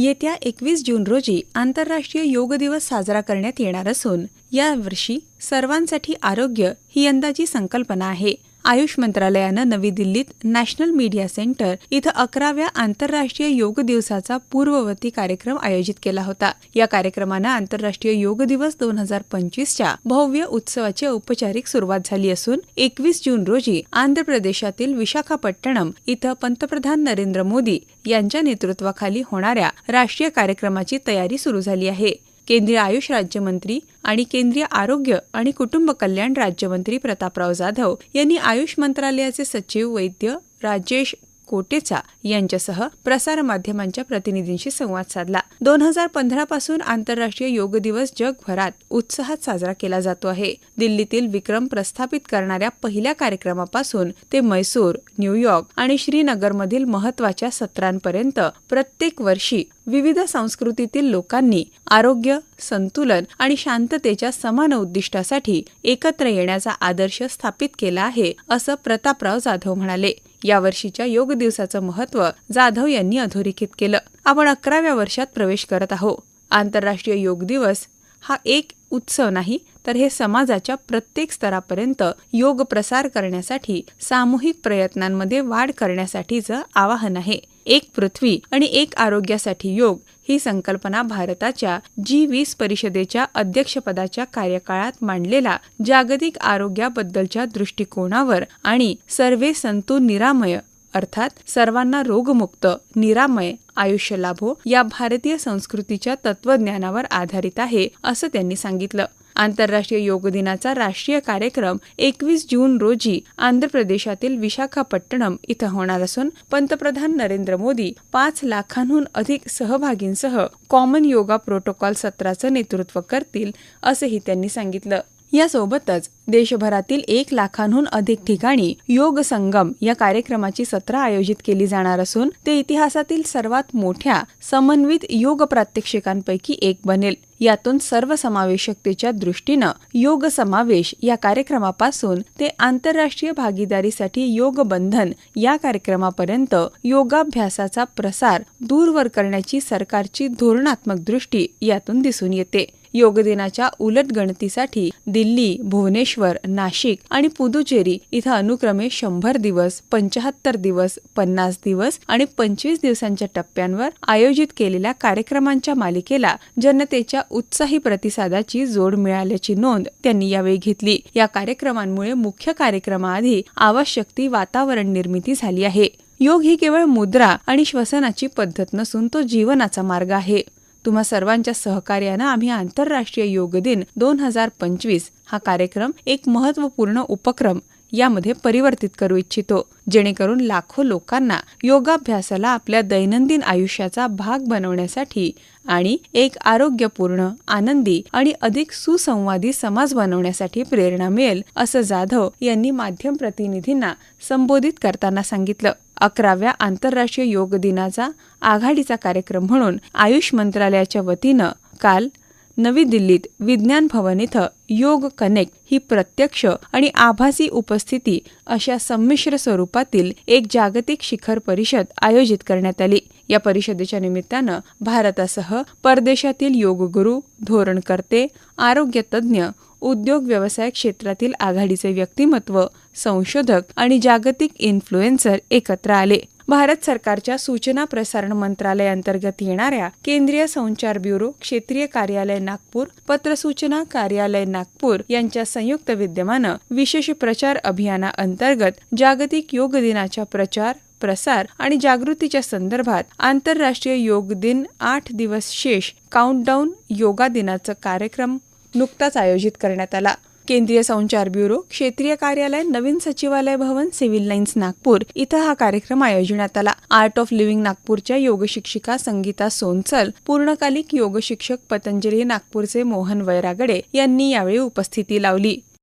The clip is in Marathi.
येत्या एकवीस जून रोजी आंतरराष्ट्रीय योग दिवस साजरा करण्यात येणार असून यावर्षी सर्वांसाठी आरोग्य ही यंदाची संकल्पना आहे. आयुष मंत्रालयानं नवी दिल्लीत नॅशनल मीडिया सेंटर इथं अकराव्या आंतरराष्ट्रीय योग दिवसाचा पूर्ववर्ती कार्यक्रम आयोजित केला होता. या कार्यक्रमानं आंतरराष्ट्रीय योग दिवस दोन हजार पंचवीसच्या भव्य उत्सवाची औपचारिक सुरुवात झाली असून एकवीस जून रोजी आंध्र प्रदेशातील विशाखापट्टणम इथं पंतप्रधान नरेंद्र मोदी यांच्या नेतृत्वाखाली होणाऱ्या राष्ट्रीय कार्यक्रमाची तयारी सुरू झाली आहे. केंद्रीय आयुष राज्यमंत्री आणि केंद्रीय आरोग्य आणि कुटुंब कल्याण राज्यमंत्री प्रतापराव जाधव यांनी आयुष मंत्रालयाचे सचिव वैद्य राजेश कोटेचा यांच्यासह प्रसारमाध्यमांच्या प्रतिनिधींशी संवाद साधला. दोन हजार पंधरा पासून आंतरराष्ट्रीय योग दिवस जगभरात उत्साहात साजरा केला जातो आहे. दिल्लीतील विक्रम प्रस्थापित करणाऱ्या पहिल्या कार्यक्रमापासून ते मैसूर न्यूयॉर्क आणि श्रीनगरमधील महत्त्वाच्या सत्रांपर्यंत प्रत्येक वर्षी विविध संस्कृतीतील लोकांनी आरोग्य संतुलन आणि शांततेच्या समान उद्दिष्टासाठी एकत्र येण्याचा आदर्श स्थापित केला आहे असं प्रतापराव जाधव म्हणाले. यावर्षीच्या योग दिवसाचं महत्त्व जाधव यांनी अधोरेखित केलं. आपण अकराव्या वर्षात प्रवेश करत आहोत. आंतरराष्ट्रीय योग दिवस हा एक उत्सव नाही तर हे समाजाच्या प्रत्येक स्तरापर्यंत योग प्रसार करण्यासाठी सामूहिक प्रयत्नांमध्ये वाढ करण्यासाठीचं आवाहन आहे. एक पृथ्वी आणि एक आरोग्यासाठी योग ही संकल्पना भारताच्या जी वीस परिषदेच्या अध्यक्षपदाच्या कार्यकाळात मांडलेला जागतिक आरोग्याबद्दलच्या दृष्टिकोनावर आणि सर्वे संतू निरामय अर्थात सर्वांना रोगमुक्त निरामय आयुष्य लाभो या भारतीय संस्कृतीच्या तत्वज्ञानावर आधारित आहे असं त्यांनी सांगितलं. आंतरराष्ट्रीय योग दिनाचा राष्ट्रीय कार्यक्रम एकवीस जून रोजी आंध्र प्रदेशातील विशाखापट्टणम इथं होणार असून पंतप्रधान नरेंद्र मोदी पाच लाखांहून अधिक सहभागींसह कॉमन योगा प्रोटोकॉल सत्राचं नेतृत्व करतील असंही त्यांनी सांगितलं. यासोबतच देशभरातील एक लाखांहून अधिक ठिकाणी योग संगम या कार्यक्रमाची सत्र आयोजित केली जाणार असून ते इतिहासातील सर्वात मोठ्या समन्वित योग प्रात्यक्षिकांपैकी एक बनेल. यातून सर्वसमावेशकतेच्या दृष्टीनं योग समावेश या कार्यक्रमापासून ते आंतरराष्ट्रीय भागीदारीसाठी योग बंधन या कार्यक्रमापर्यंत योगाभ्यासाचा प्रसार दूरवर करण्याची सरकारची धोरणात्मक दृष्टी यातून दिसून येते. योगदिनाच्या उलट गणतीसाठी दिल्ली भुवनेश्वर नाशिक आणि पुदुचेरी इथं अनुक्रमे शंभर दिवस पंचाहत्तर दिवस पन्नास दिवस आणि पंचवीस दिवसांच्या टप्प्यांवर आयोजित केलेल्या कार्यक्रमांच्या मालिकेला जनतेच्या उत्साही प्रतिसादाची जोड मिळाल्याची नोंद त्यांनी यावेळी घेतली. या कार्यक्रमांमुळे मुख्य कार्यक्रमाआधी आवश्यक ती वातावरण निर्मिती झाली आहे. योग ही केवळ मुद्रा आणि श्वसनाची पद्धत नसून तो जीवनाचा मार्ग आहे. तुम्हा सर्वांच्या सहकार्यानं आम्ही आंतरराष्ट्रीय योग दिन दोन हजार पंचवीस हा कार्यक्रम एक महत्त्वपूर्ण उपक्रम यामध्ये परिवर्तित करू इच्छितो. जेणेकरून लाखो लोकांना योगाभ्यासाला आपल्या दैनंदिन आयुष्याचा भाग बनवण्यासाठी आणि एक आरोग्यपूर्ण आनंदी आणि अधिक सुसंवादी समाज बनवण्यासाठी प्रेरणा मिळेल असं जाधव यांनी माध्यम प्रतिनिधींना संबोधित करताना सांगितलं. अकराव्या आंतरराष्ट्रीय योग दिनाचा आघाडीचा कार्यक्रम म्हणून आयुष मंत्रालयाच्या वतीनं काल नवी दिल्लीत विज्ञान भवन इथं योग कनेक्ट ही प्रत्यक्ष आणि आभासी उपस्थिती अशा संमिश्र स्वरूपातील एक जागतिक शिखर परिषद आयोजित करण्यात आली. या परिषदेच्या निमित्तानं भारतासह परदेशातील योगगुरू धोरणकर्ते आरोग्य तज्ज्ञ उद्योग व्यवसाय क्षेत्रातील आघाडीचे व्यक्तिमत्व संशोधक आणि जागतिक इन्फ्लुएन्सर एकत्र आले. भारत सरकारच्या सूचना प्रसारण मंत्रालयाअंतर्गत येणाऱ्या केंद्रीय संचार ब्युरो क्षेत्रीय कार्यालय नागपूर पत्रसूचना कार्यालय नागपूर यांच्या संयुक्त विद्यमानं विशेष प्रचार अभियानाअंतर्गत जागतिक योग दिनाच्या प्रचार प्रसार आणि जागृतीच्या संदर्भात आंतरराष्ट्रीय योग दिन आठ दिवस शेष काउंटडाऊन योगा दिनाचा कार्यक्रम नुकताच आयोजित करण्यात आला. केंद्रीय संचार ब्युरो क्षेत्रीय कार्यालय नवीन सचिवालय भवन सिव्हिल लाईन्स नागपूर. इथं हा कार्यक्रम आयोजण्यात आला. आर्ट ऑफ लिव्हिंग नागपूरच्या योग शिक्षिका संगीता सोनसल पूर्णकालिक योग शिक्षक पतंजली नागपूरचे मोहन वैरागडे यांनी यावेळी उपस्थिती लावली.